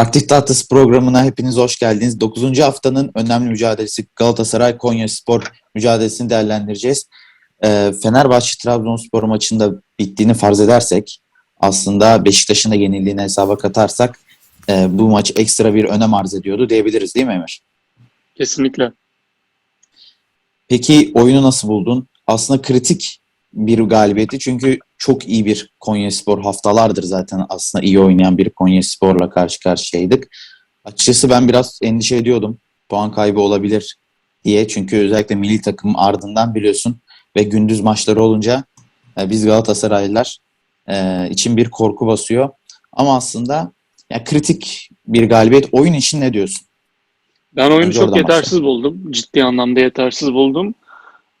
Taktik Tahtası programına hepiniz hoş geldiniz. 9. haftanın önemli mücadelesi Galatasaray Konya Spor mücadelesini değerlendireceğiz. Ee, Fenerbahçe Trabzonspor maçında bittiğini farz edersek aslında Beşiktaş'ın da yenildiğini hesaba katarsak e, bu maç ekstra bir önem arz ediyordu diyebiliriz değil mi Emir? Kesinlikle. Peki oyunu nasıl buldun? Aslında kritik bir galibiyeti çünkü çok iyi bir Konya Spor haftalardır zaten aslında iyi oynayan bir Konya Spor'la karşı karşıyaydık. Açıkçası ben biraz endişe ediyordum. Puan kaybı olabilir diye. Çünkü özellikle milli takım ardından biliyorsun ve gündüz maçları olunca e, biz Galatasaraylılar e, için bir korku basıyor. Ama aslında ya kritik bir galibiyet. Oyun için ne diyorsun? Ben oyunu çok yetersiz buldum. Ciddi anlamda yetersiz buldum.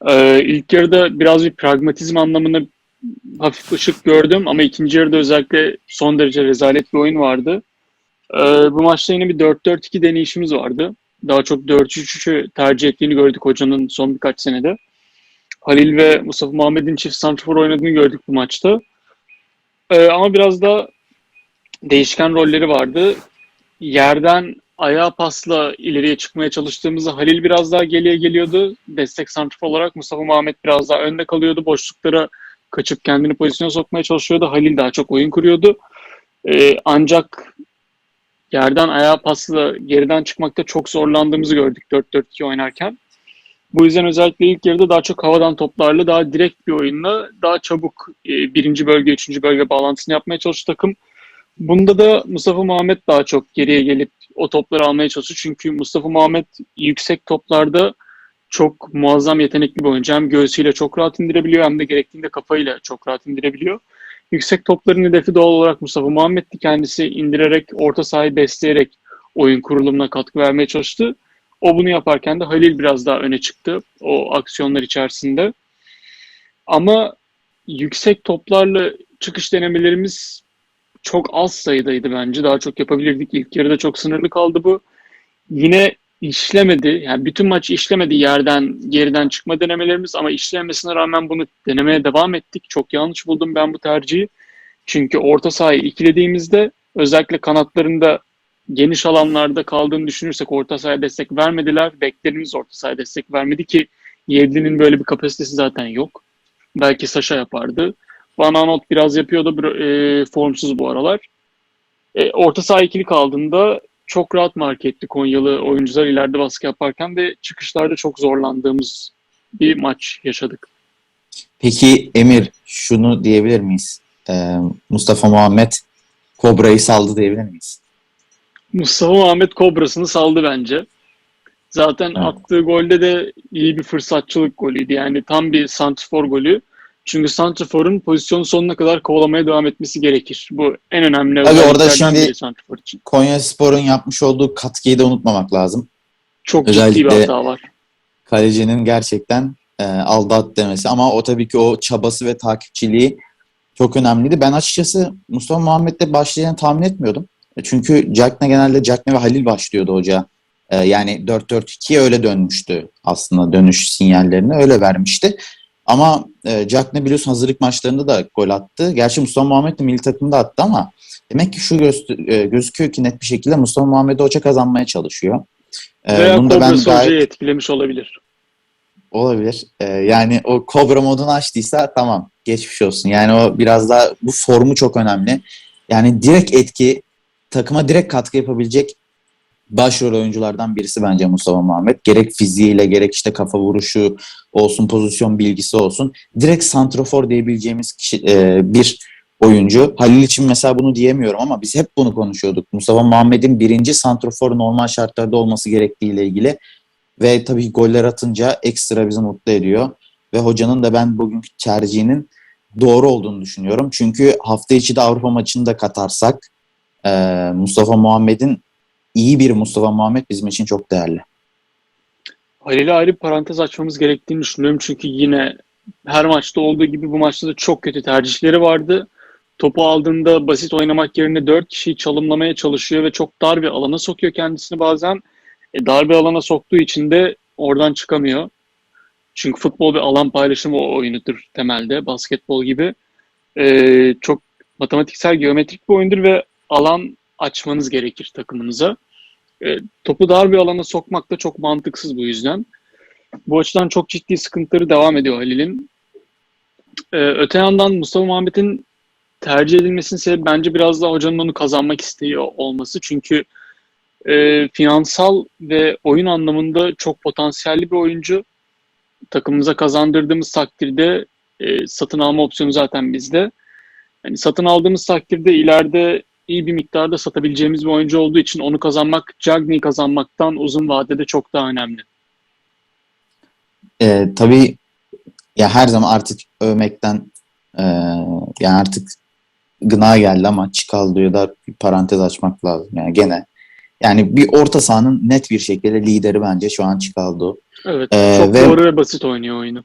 Ee, ilk yarıda biraz bir pragmatizm anlamında hafif ışık gördüm ama ikinci yarıda özellikle son derece rezalet bir oyun vardı. Ee, bu maçta yine bir 4-4-2 deneyişimiz vardı. Daha çok 4-3-3'ü tercih ettiğini gördük hocanın son birkaç senede. Halil ve Mustafa Muhammed'in çift santrafor oynadığını gördük bu maçta. Ee, ama biraz da değişken rolleri vardı. Yerden ayağa pasla ileriye çıkmaya çalıştığımızda Halil biraz daha geriye geliyordu. Destek santrafor olarak Mustafa Muhammed biraz daha önde kalıyordu. Boşluklara kaçıp kendini pozisyona sokmaya çalışıyordu. Halil daha çok oyun kuruyordu. Ee, ancak yerden ayağa pasla geriden çıkmakta çok zorlandığımızı gördük 4-4-2 oynarken. Bu yüzden özellikle ilk yarıda daha çok havadan toplarla daha direkt bir oyunla daha çabuk e, birinci bölge, üçüncü bölge bağlantısını yapmaya çalıştı takım. Bunda da Mustafa Muhammed daha çok geriye gelip o topları almaya çalışıyor. Çünkü Mustafa Muhammed yüksek toplarda çok muazzam yetenekli bir oyuncu. Hem göğsüyle çok rahat indirebiliyor hem de gerektiğinde kafayla çok rahat indirebiliyor. Yüksek topların hedefi doğal olarak Mustafa Muhammed'di. Kendisi indirerek, orta sahayı besleyerek oyun kurulumuna katkı vermeye çalıştı. O bunu yaparken de Halil biraz daha öne çıktı o aksiyonlar içerisinde. Ama yüksek toplarla çıkış denemelerimiz çok az sayıdaydı bence. Daha çok yapabilirdik. İlk yarıda çok sınırlı kaldı bu. Yine işlemedi. Yani bütün maç işlemedi yerden, geriden çıkma denemelerimiz ama işlemesine rağmen bunu denemeye devam ettik. Çok yanlış buldum ben bu tercihi. Çünkü orta sahayı ikilediğimizde özellikle kanatlarında geniş alanlarda kaldığını düşünürsek orta sahaya destek vermediler. Beklerimiz orta sahaya destek vermedi ki Yedlin'in böyle bir kapasitesi zaten yok. Belki Saşa yapardı. Van Aanholt biraz yapıyordu. E, formsuz bu aralar. E, orta saha ikili kaldığında çok rahat mark etti Konyalı oyuncular ileride baskı yaparken ve çıkışlarda çok zorlandığımız bir maç yaşadık. Peki Emir şunu diyebilir miyiz? Ee, Mustafa Muhammed Kobra'yı saldı diyebilir miyiz? Mustafa Muhammed Kobra'sını saldı bence. Zaten evet. attığı golde de iyi bir fırsatçılık golüydü. Yani tam bir santrfor golü. Çünkü Santrafor'un pozisyonu sonuna kadar kovalamaya devam etmesi gerekir. Bu en önemli Tabii orada şimdi Konya Spor'un yapmış olduğu katkıyı da unutmamak lazım. Çok Özellikle ciddi bir hata var. Kalecinin gerçekten e, aldat demesi ama o tabii ki o çabası ve takipçiliği çok önemliydi. Ben açıkçası Mustafa Muhammed'le başlayacağını tahmin etmiyordum. E, çünkü Jackne genelde Jackne ve Halil başlıyordu hoca. E, yani 4-4-2'ye öyle dönmüştü aslında dönüş sinyallerini öyle vermişti. Ama e, Jack ne biliyorsun hazırlık maçlarında da gol attı. Gerçi Mustafa Muhammed de milli takımda attı ama demek ki şu e, gözüküyor ki net bir şekilde Mustafa Muhammed Hoca kazanmaya çalışıyor. E, Veya bunu da ben gayet... etkilemiş olabilir. Olabilir. E, yani o Cobra modunu açtıysa tamam geçmiş olsun. Yani o biraz daha bu formu çok önemli. Yani direkt etki takıma direkt katkı yapabilecek başrol oyunculardan birisi bence Mustafa Muhammed. Gerek fiziğiyle gerek işte kafa vuruşu olsun, pozisyon bilgisi olsun. Direkt santrofor diyebileceğimiz kişi, e, bir oyuncu. Halil için mesela bunu diyemiyorum ama biz hep bunu konuşuyorduk. Mustafa Muhammed'in birinci santrofor normal şartlarda olması gerektiğiyle ilgili. Ve tabii goller atınca ekstra bizi mutlu ediyor. Ve hocanın da ben bugünkü tercihinin doğru olduğunu düşünüyorum. Çünkü hafta içi de Avrupa maçını da katarsak e, Mustafa Muhammed'in iyi bir Mustafa Muhammed bizim için çok değerli. Halil'e ayrı parantez açmamız gerektiğini düşünüyorum. Çünkü yine her maçta olduğu gibi bu maçta da çok kötü tercihleri vardı. Topu aldığında basit oynamak yerine 4 kişiyi çalımlamaya çalışıyor ve çok dar bir alana sokuyor kendisini bazen. E, dar bir alana soktuğu için de oradan çıkamıyor. Çünkü futbol bir alan paylaşımı oyunudur temelde basketbol gibi. E, çok matematiksel, geometrik bir oyundur ve alan açmanız gerekir takımınıza. E, topu dar bir alana sokmak da çok mantıksız bu yüzden. Bu açıdan çok ciddi sıkıntıları devam ediyor Halil'in. E, öte yandan Mustafa Muhammed'in tercih edilmesinin sebebi bence biraz daha hocanın onu kazanmak istiyor olması. Çünkü e, finansal ve oyun anlamında çok potansiyelli bir oyuncu. Takımımıza kazandırdığımız takdirde e, satın alma opsiyonu zaten bizde. Yani satın aldığımız takdirde ileride iyi bir miktarda satabileceğimiz bir oyuncu olduğu için onu kazanmak, Cagney'i kazanmaktan uzun vadede çok daha önemli. E, tabii ya her zaman artık övmekten e, yani artık gına geldi ama Çikaldı'ya da bir parantez açmak lazım. Yani gene yani bir orta sahanın net bir şekilde lideri bence şu an Çikaldı. Evet, Ee, çok ve- doğru ve basit oynuyor oyunu.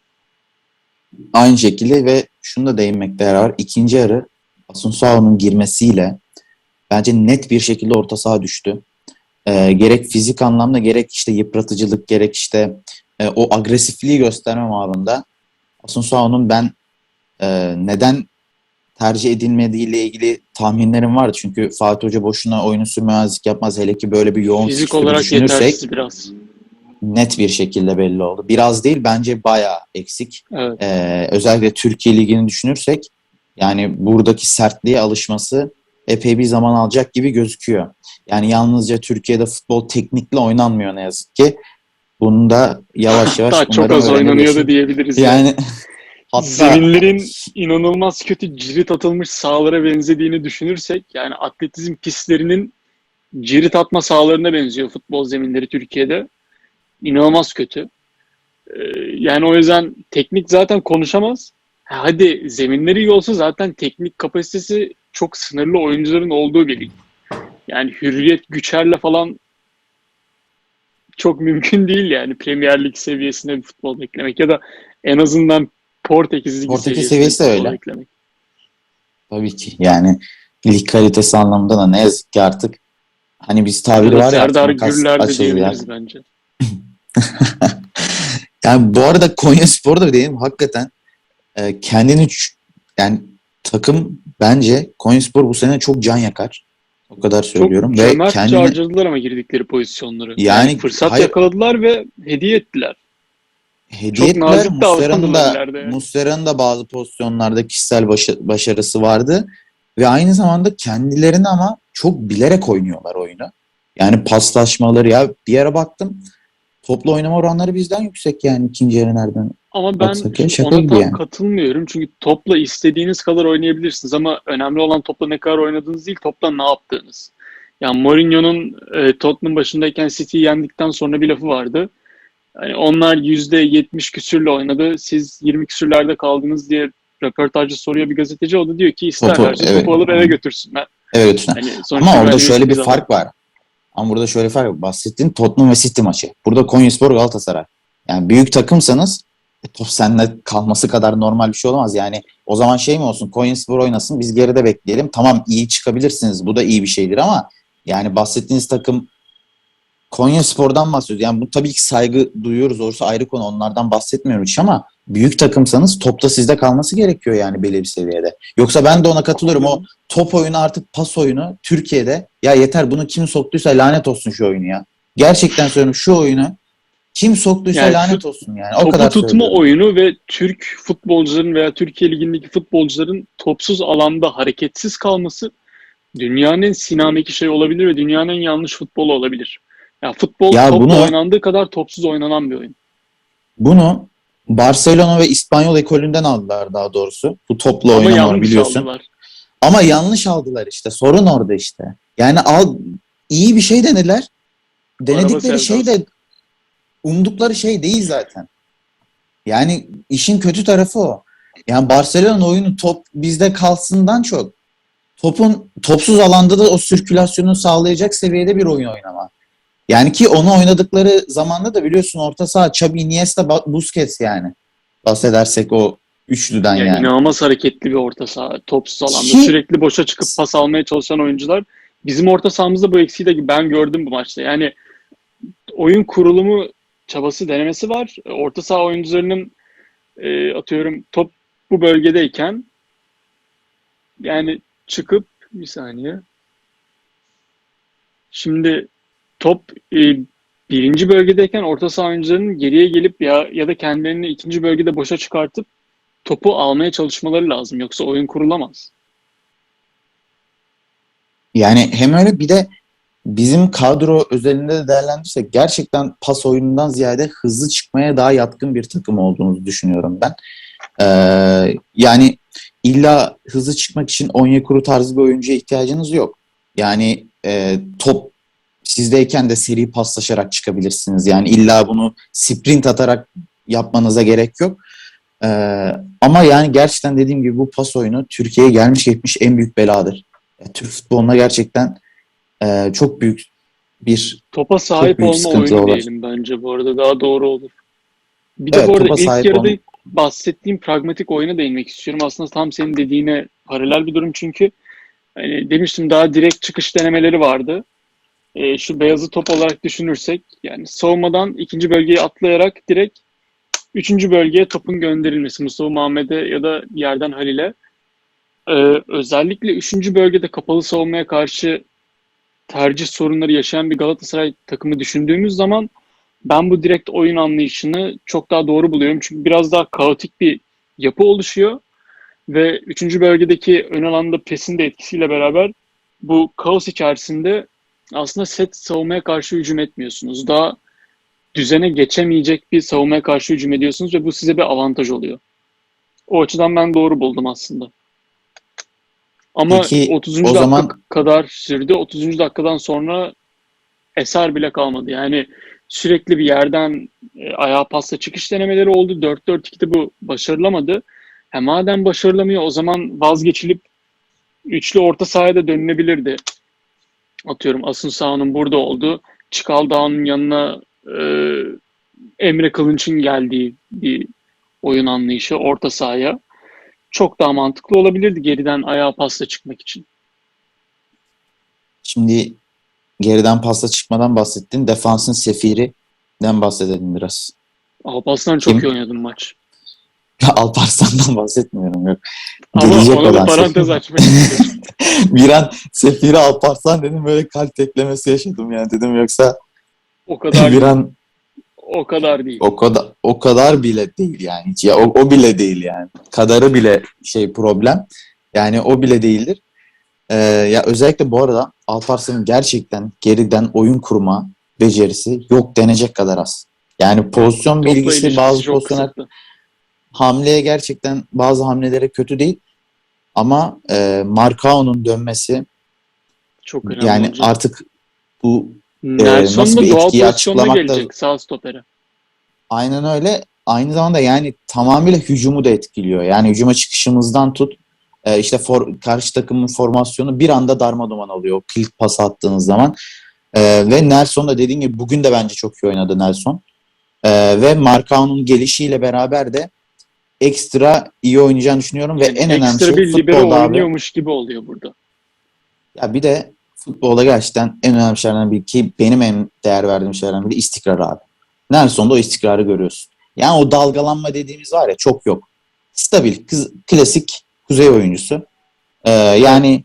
Aynı şekilde ve şunu da değinmekte yarar. İkinci yarı Asunsao'nun girmesiyle bence net bir şekilde orta saha düştü. Ee, gerek fizik anlamda gerek işte yıpratıcılık gerek işte e, o agresifliği gösterme babında Asunsao'nun ben e, neden tercih edilmediğiyle ilgili tahminlerim vardı. Çünkü Fatih Hoca boşuna oyunu sürmezlik yapmaz. Hele ki böyle bir yoğun Fizik olarak düşünürsek biraz. net bir şekilde belli oldu. Biraz değil bence bayağı eksik. Evet. Ee, özellikle Türkiye Ligi'ni düşünürsek yani buradaki sertliğe alışması epey bir zaman alacak gibi gözüküyor. Yani yalnızca Türkiye'de futbol teknikle oynanmıyor ne yazık ki. Bunu da yavaş yavaş Hatta çok az oynanıyor da diyebiliriz. Yani hatta Zeminlerin inanılmaz kötü cirit atılmış sahalara benzediğini düşünürsek yani atletizm pistlerinin cirit atma sahalarına benziyor futbol zeminleri Türkiye'de. İnanılmaz kötü. Ee, yani o yüzden teknik zaten konuşamaz. Ha, Hadi zeminleri iyi olsa zaten teknik kapasitesi çok sınırlı oyuncuların olduğu bir lig. Yani Hürriyet Güçer'le falan çok mümkün değil yani Premier Lig seviyesinde bir futbol beklemek ya da en azından Portekiz Ligi Portekiz seviyesi de öyle. beklemek. tabii ki yani lig kalitesi anlamında da ne yazık ki artık hani biz tabiri var ya Serdar Gürler de ya. diyebiliriz bence. Yani bu arada Konya Spor'da diyelim hakikaten e, kendini yani takım bence Konya Spor bu sene çok can yakar. O kadar söylüyorum Çok ve cömertçe kendini harcadılar ama girdikleri pozisyonları. Yani fırsat hayır. yakaladılar ve hediye ettiler. hediye çok ettiler. Muslera'nın da, yani. Muslera'nın da bazı pozisyonlarda kişisel başa- başarısı vardı. Ve aynı zamanda kendilerini ama çok bilerek oynuyorlar oyunu. Yani paslaşmaları ya bir yere baktım toplu oynama oranları bizden yüksek yani ikinci yarı nereden Ama ben Baksak şaka ona tam yani. katılmıyorum. Çünkü topla istediğiniz kadar oynayabilirsiniz ama önemli olan topla ne kadar oynadığınız değil, topla ne yaptığınız. Yani Mourinho'nun e, Tottenham başındayken City'yi yendikten sonra bir lafı vardı. Yani onlar %70 küsürle oynadı. Siz 20 küsürlerde kaldınız diye röportajda soruyor bir gazeteci. O da diyor ki isterlerse Topu, evet. topu alıp eve götürsünler. Evet Hüsnü. Hani sonuçta Ama orada şöyle bir zaman- fark var. Ama burada şöyle fark var. Bahsettiğin Tottenham ve City maçı. Burada Konyaspor Galatasaray. Yani büyük takımsanız top seninle kalması kadar normal bir şey olamaz. Yani o zaman şey mi olsun Konyaspor oynasın biz geride bekleyelim. Tamam iyi çıkabilirsiniz. Bu da iyi bir şeydir ama yani bahsettiğiniz takım Konyaspor'dan bahsediyoruz. Yani bu tabii ki saygı duyuyoruz. Doğrusu ayrı konu. Onlardan bahsetmiyorum hiç ama büyük takımsanız topta sizde kalması gerekiyor yani belli bir seviyede. Yoksa ben de ona katılıyorum. O top oyunu artık pas oyunu Türkiye'de ya yeter bunu kim soktuysa lanet olsun şu oyunu ya. Gerçekten söylüyorum şu oyunu kim soktuysa Yani lanet olsun yani. O Topu kadar tutma söylüyorum. oyunu ve Türk futbolcuların veya Türkiye Ligi'ndeki futbolcuların topsuz alanda hareketsiz kalması dünyanın en sinameki şey olabilir ve dünyanın en yanlış futbolu olabilir. Ya futbol Ya topla bunu- oynandığı kadar topsuz oynanan bir oyun. Bunu Barcelona ve İspanyol ekolünden aldılar daha doğrusu. Bu toplu Ama oynama biliyorsun. aldılar. Ama yanlış aldılar işte. Sorun orada işte. Yani al iyi bir şey denediler. Denedikleri şey de umdukları şey değil zaten. Yani işin kötü tarafı o. Yani Barcelona oyunu top bizde kalsından çok topun topsuz alanda da o sirkülasyonu sağlayacak seviyede bir oyun oynama. Yani ki onu oynadıkları zamanda da biliyorsun orta saha Xabi, Iniesta, Busquets yani. Bahsedersek o üçlüden Yani yani. inanılmaz hareketli bir orta saha. Topsuz alanda Ki- sürekli boşa çıkıp pas almaya çalışan oyuncular. Bizim orta sahamızda bu eksiği de ben gördüm bu maçta. Yani oyun kurulumu çabası denemesi var. Orta saha oyuncularının e, atıyorum top bu bölgedeyken yani çıkıp bir saniye Şimdi top e, birinci bölgedeyken orta saha oyuncularının geriye gelip ya ya da kendilerini ikinci bölgede boşa çıkartıp topu almaya çalışmaları lazım. Yoksa oyun kurulamaz. Yani hem öyle bir de bizim kadro özelinde de değerlendirirsek gerçekten pas oyunundan ziyade hızlı çıkmaya daha yatkın bir takım olduğumuzu düşünüyorum ben. Ee, yani illa hızlı çıkmak için Onyekuru tarzı bir oyuncuya ihtiyacınız yok. Yani e, top sizdeyken de seri paslaşarak çıkabilirsiniz. Yani illa bunu sprint atarak yapmanıza gerek yok. Ee, ama yani gerçekten dediğim gibi bu pas oyunu Türkiye'ye gelmiş geçmiş en büyük beladır. Ya, Türk futboluna gerçekten e, çok büyük bir Topa sahip olma oyunu olur. diyelim bence bu arada daha doğru olur. Bir de Evet, bu arada ilk yarıda olma- bahsettiğim pragmatik oyuna değinmek istiyorum. Aslında tam senin dediğine paralel bir durum çünkü hani demiştim daha direkt çıkış denemeleri vardı. Ee, şu beyazı top olarak düşünürsek yani savunmadan ikinci bölgeye atlayarak direkt üçüncü bölgeye topun gönderilmesi Mustafa Muhammed'e ya da yerden Halil'e. Ee, özellikle üçüncü bölgede kapalı savunmaya karşı tercih sorunları yaşayan bir Galatasaray takımı düşündüğümüz zaman ben bu direkt oyun anlayışını çok daha doğru buluyorum. Çünkü biraz daha kaotik bir yapı oluşuyor ve üçüncü bölgedeki ön alanda pesin de etkisiyle beraber bu kaos içerisinde aslında set savunmaya karşı hücum etmiyorsunuz. Daha düzene geçemeyecek bir savunmaya karşı hücum ediyorsunuz ve bu size bir avantaj oluyor. O açıdan ben doğru buldum aslında. Ama Peki, 30. o dakika zaman- kadar sürdü. 30. dakikadan sonra eser bile kalmadı. Yani sürekli bir yerden e, ayağa pasla çıkış denemeleri oldu. 4-4-2'de bu başarılamadı. Ha, madem başarılamıyor o zaman vazgeçilip üçlü orta sahaya da dönülebilirdi. Atıyorum Asun Sağ'ın burada oldu. Çıkal Dağ'ın yanına e, Emre Kılınç'ın geldiği bir oyun anlayışı orta sahaya. Çok daha mantıklı olabilirdi geriden ayağa pasla çıkmak için. Şimdi geriden pasta çıkmadan bahsettin. Defansın sefirinden bahsedelim biraz. Alparslan çok Kim? iyi oynadı maç. Alparslan'dan bahsetmiyorum. Yok. Ama Gelecek ona da olan parantez sefir. açmak istiyorum. bir an Sefiri Alparslan dedim böyle kalp teklemesi yaşadım yani dedim yoksa O kadar bir an O kadar değil. o kadar o kadar bile değil yani ya o, o bile değil yani kadarı bile şey problem yani o bile değildir. Ee, ya özellikle bu arada Alparslan'ın gerçekten geriden oyun kurma becerisi yok denecek kadar az. Yani pozisyon Topla bilgisi bazı çok pozisyonlar hamleye gerçekten bazı hamlelere kötü değil ama e, Marcao'nun dönmesi Çok önemli yani olacak. artık bu Nelson nasıl da bir doğal etkiyi pozisyonda gelecek sağ stopere. Aynen öyle. Aynı zamanda yani tamamıyla hücumu da etkiliyor. Yani hücuma çıkışımızdan tut e, işte for, karşı takımın formasyonu bir anda darmadağın oluyor. o Kilit pas attığınız zaman. E, ve Nelson da dediğin gibi bugün de bence çok iyi oynadı Nelson. E, ve Marcao'nun gelişiyle beraber de ekstra iyi oynayacağını düşünüyorum ve Yani en önemli ekstra şey bir libero futbolda abi. oynuyormuş gibi oluyor burada. Ya bir de futbolda gerçekten en önemli şeylerden biri ki benim en değer verdiğim şeylerden biri istikrar abi. Nelson'da o istikrarı görüyorsun. Yani o dalgalanma dediğimiz var ya çok yok. Stabil, kız- klasik kuzey oyuncusu. Ee, yani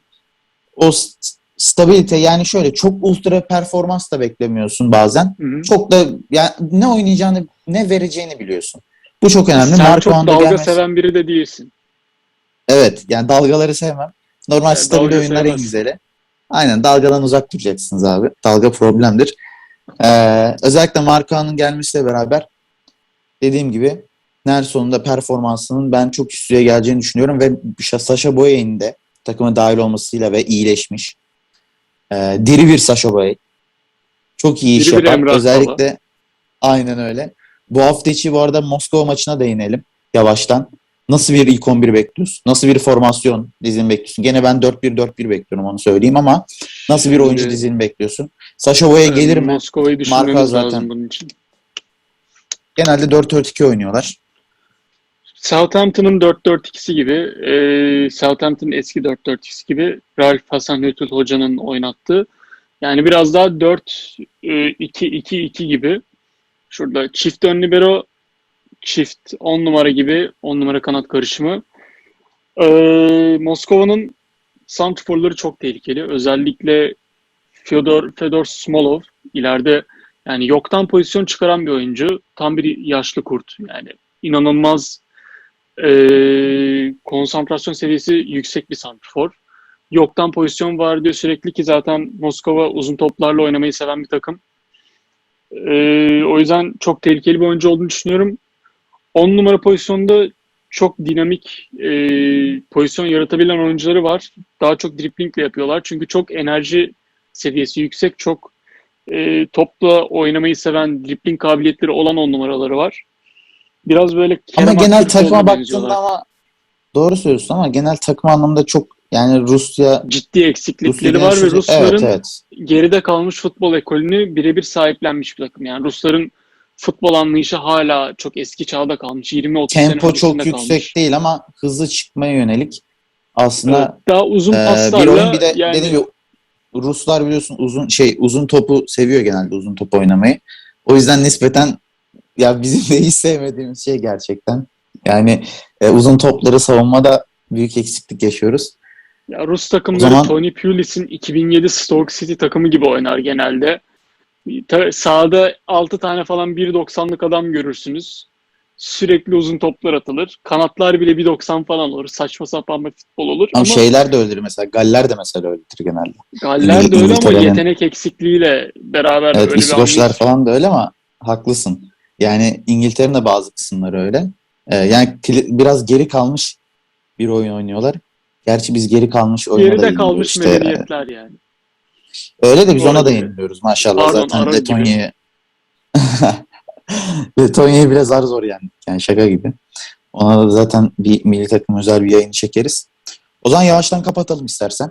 o st- stabilite yani şöyle çok ultra performans da beklemiyorsun bazen. Hı hı. Çok da yani ne oynayacağını ne vereceğini biliyorsun. Bu çok önemli. Sen Marco çok anda dalga gelmesi- seven biri de değilsin. Evet yani dalgaları sevmem. Normal Yani stabil oyunlar en güzeli. Aynen dalgadan uzak duracaksınız abi. Dalga problemdir. Ee, özellikle Markan'ın gelmesiyle beraber dediğim gibi Nelson'un da performansının ben çok üst düzeye geleceğini düşünüyorum ve Sasha Boye'nin de takıma dahil olmasıyla ve iyileşmiş. Ee, diri bir Sasha Boye. Çok iyi iş Diri yapar. Özellikle aynen öyle. Bu hafta içi bu arada Moskova maçına değinelim yavaştan. Nasıl bir ilk 11 bekliyorsun? Nasıl bir formasyon dizini bekliyorsun? Gene ben 4-1-4-1 bekliyorum onu söyleyeyim ama nasıl bir oyuncu Şimdi- dizini bekliyorsun? Sasha Boye gelir mi? Moskova'yı Marka zaten- lazım bunun için. Genelde 4-4-2 oynuyorlar. Southampton'ın 4-4-2'si gibi, e, Southampton'ın eski 4-4-2'si gibi Ralf Hasenhüttl hocanın oynattığı. Yani biraz daha 4-2-2-2 gibi. Şurada çift ön libero, çift 10 numara gibi, 10 numara kanat karışımı. E, Moskova'nın santrforları çok tehlikeli. Özellikle Fyodor Fedor Smolov ileride yani yoktan pozisyon çıkaran bir oyuncu. Tam bir yaşlı kurt. Yani inanılmaz eee, konsantrasyon seviyesi yüksek bir santrfor. Yoktan pozisyon var diyor sürekli ki zaten Moskova uzun toplarla oynamayı seven bir takım. Eee, o yüzden çok tehlikeli bir oyuncu olduğunu düşünüyorum. 10 numara pozisyonda çok dinamik eee, pozisyon yaratabilen oyuncuları var. Daha çok driplingle yapıyorlar. Çünkü çok enerji seviyesi yüksek, çok e, topla oynamayı seven, dripling kabiliyetleri olan on numaraları var. Biraz böyle Ama genel takıma baktığında ama doğru söylüyorsun ama genel takım anlamında çok yani Rusya ciddi eksiklikleri Rusya var ve Rusların evet evet. geride kalmış futbol ekolünü birebir sahiplenmiş bir takım. Yani Rusların futbol anlayışı hala çok eski çağda kalmış. 20-30 sene Tempo çok yüksek kalmış. değil ama hızlı çıkmaya yönelik aslında Evet, daha uzun Ee, paslarla bir oyun bir de yani dediğim gibi Ruslar biliyorsun uzun şey uzun topu seviyor genelde uzun top oynamayı. O yüzden nispeten ya bizim de hiç sevmediğimiz şey gerçekten. Yani e, uzun topları savunmada büyük eksiklik yaşıyoruz. Ya Rus takımları O zaman- Tony Pulis'in 2007 Stoke City takımı gibi oynar genelde. Sahada 6 tane falan 1.90'lık adam görürsünüz. Sürekli uzun toplar atılır. Kanatlar bile 1.90 falan olur. Saçma sapan bir futbol olur. Ama, Ama, şeyler de öyledir mesela. Galler de mesela öyledir genelde. Galler de öyle ama yetenek eksikliğiyle beraber Evet öyle bir İskoçlar anlayış. falan da öyle ama haklısın. Yani İngiltere'nin de bazı kısımları öyle. Ee, yani biraz geri kalmış bir oyun oynuyorlar. Gerçi biz geri kalmış oyuna da Geride kalmış işte. medeniyetler yani. Öyle de biz ona da yeniliyoruz maşallah Pardon, zaten gibi. Letonya'yı biraz zar zor yendik yani şaka gibi. Ona da zaten bir milli takım özel bir yayın çekeriz. O zaman yavaştan kapatalım istersen.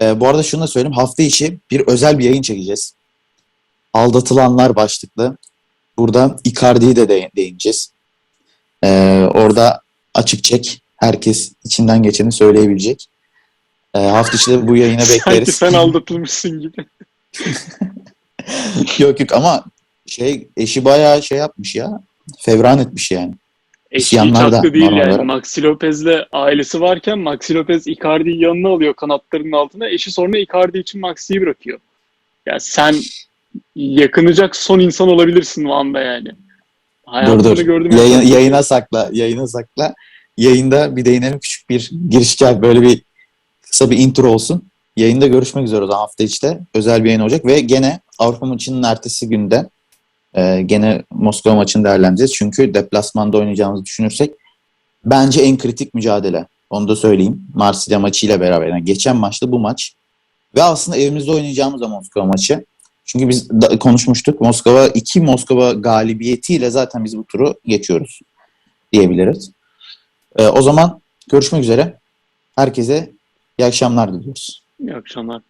Ee, bu arada şunu da söyleyeyim. Hafta içi bir özel bir yayın çekeceğiz. Aldatılanlar başlıklı. Burada Icardi'yi de değ- değineceğiz. Ee, orada açık çek. Herkes içinden geçeni söyleyebilecek. Ee, hafta içi de bu yayına bekleriz. Sanki sen aldatılmışsın gibi. yok yok ama şey eşi bayağı şey yapmış ya. Fevran etmiş yani. Eşi hiç haklı değil yani. olarak. Maxi Lopez'le ailesi varken Maxi Lopez Icardi'yi yanına alıyor kanatlarının altına. Eşi sonra Icardi için Maxi'yi bırakıyor. Ya sen yakınacak son insan olabilirsin o anda yani. Dur Hayatımda dur. gördüm. Yayın- yayına sakla. Yayına sakla. Yayında bir değinelim küçük bir giriş gel. Böyle bir kısa bir intro olsun. Yayında görüşmek üzere o zaman hafta içte. Özel bir yayın olacak ve gene Avrupa maçının ertesi günde e, gene Moskova maçını değerlendireceğiz. Çünkü deplasmanda oynayacağımızı düşünürsek bence en kritik mücadele. Onu da söyleyeyim. Marsilya maçıyla beraber. Yani geçen maçta bu maç. Ve aslında evimizde oynayacağımız da Moskova maçı. Çünkü biz da konuşmuştuk. Moskova iki Moskova galibiyetiyle zaten biz bu turu geçiyoruz diyebiliriz. Ee, o zaman görüşmek üzere. Herkese iyi akşamlar diliyoruz. İyi akşamlar.